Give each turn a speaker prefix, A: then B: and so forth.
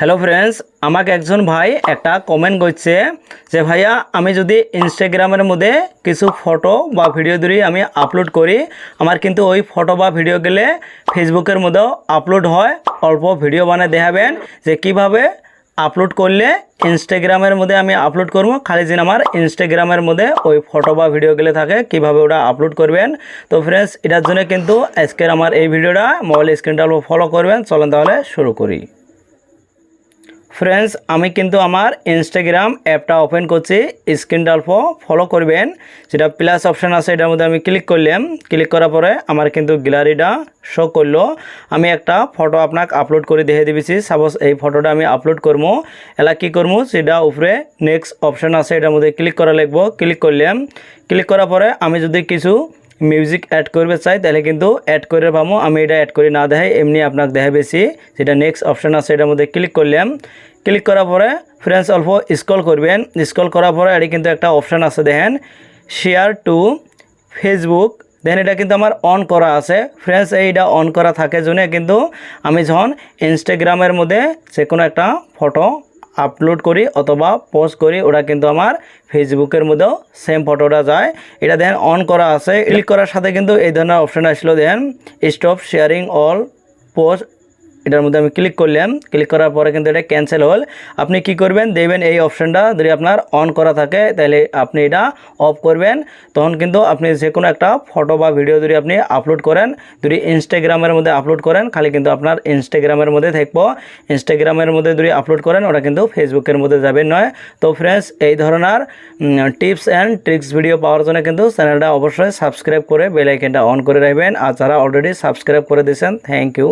A: Hello friends আমাকে একজন ভাই একটা কমেন্ট করছে যে, ভাইয়া, আমি যদি ইনস্টাগ্রামের মধ্যে কিছু ফটো বা ভিডিও ধরি আমি আপলোড করি, আমার কিন্তু ওই ফটো বা ভিডিও গেলে ফেসবুকের মধ্যেও আপলোড হয়। অল্প ভিডিও বানিয়ে দেখাবেন যে, কীভাবে আপলোড করলে ইনস্টাগ্রামের মধ্যে আমি আপলোড করব। খালি দিন আমার ইনস্টাগ্রামের মধ্যে ওই ফটো বা ভিডিওগুলো থাকে, কীভাবে ওটা আপলোড করবেন। তো ফ্রেন্ডস এটার জন্য কিন্তু আজকের আমার এই ভিডিওটা মোবাইল স্ক্রিনটা ফলো করবেন। চলেন তাহলে শুরু করি। ফ্রেন্ডস আমি কিন্তু আমার ইনস্টাগ্রাম অ্যাপটা ওপেন করছি। স্ক্রিনটা অল্প ফলো করবেন। যেটা প্লাস অপশান আছে, এটার মধ্যে আমি ক্লিক করলাম। ক্লিক করার পরে আমার কিন্তু গ্যালারিটা শো করল। আমি একটা ফটো আপনাকে আপলোড করে দেখে দিয়েছি। সাপোজ এই ফটোটা আমি আপলোড করব। এলা কী করব? সেটা উপরে নেক্সট অপশান আছে, এটার মধ্যে ক্লিক করা লাগবো ক্লিক করলাম। ক্লিক করার পরে আমি যদি কিছু মিউজিক অ্যাড করবে চাই, তাহলে কিন্তু অ্যাড করে পাবো আমি এটা অ্যাড করে, না দেখাই, এমনি আপনাকে দেখা বেশি। যেটা নেক্সট অপশান আছে, এটার মধ্যে ক্লিক করলাম। ক্লিক করার পরে ফ্রেন্ডস অল্প স্ক্রল করবেন। স্ক্রল করার পরে এটি কিন্তু একটা অপশান আছে, দেখেন। শেয়ার টু ফেসবুক দেন এটা কিন্তু আমার অন করা আছে। ফ্রেন্ডস এইটা অন করা থাকে জন্য কিন্তু আমি যখন ইনস্টাগ্রামের মধ্যে যে কোনো একটা ফটো আপলোড করি অথবা পোস্ট করি, ওরা কিন্তু আমার ফেসবুকের মধ্যেও সেম ফটোটা যায়। এটা দেখেন অন করা আছে। ক্লিক করার সাথে কিন্তু এই ধরনের অপশান আসলো। Then stop sharing all post এটার মধ্যে আমি ক্লিক করলাম। ক্লিক করার পরে কিন্তু এটা ক্যান্সেল হল। আপনি কি করবেন? দেখবেন এই অপশানটা যদি আপনার অন করা থাকে, তাহলে আপনি এটা অফ করবেন। তখন কিন্তু আপনি যে কোনো একটা ফটো বা ভিডিও যদি আপনি আপলোড করেন, যদি ইনস্টাগ্রামের মধ্যে আপলোড করেন, খালি কিন্তু আপনার ইনস্টাগ্রামের মধ্যে থাকব। ইনস্টাগ্রামের মধ্যে যদি আপলোড করেন, ওটা কিন্তু ফেসবুকের মধ্যে যাবেন নয়। তো ফ্রেন্ডস এই ধরনের টিপস অ্যান্ড ট্রিক্স ভিডিও পাওয়ার জন্য কিন্তু চ্যানেলটা অবশ্যই সাবস্ক্রাইব করে বেল আইকনটা অন করে রাখবেন। আর যারা অলরেডি সাবস্ক্রাইব করে দিয়েছেন থ্যাংক ইউ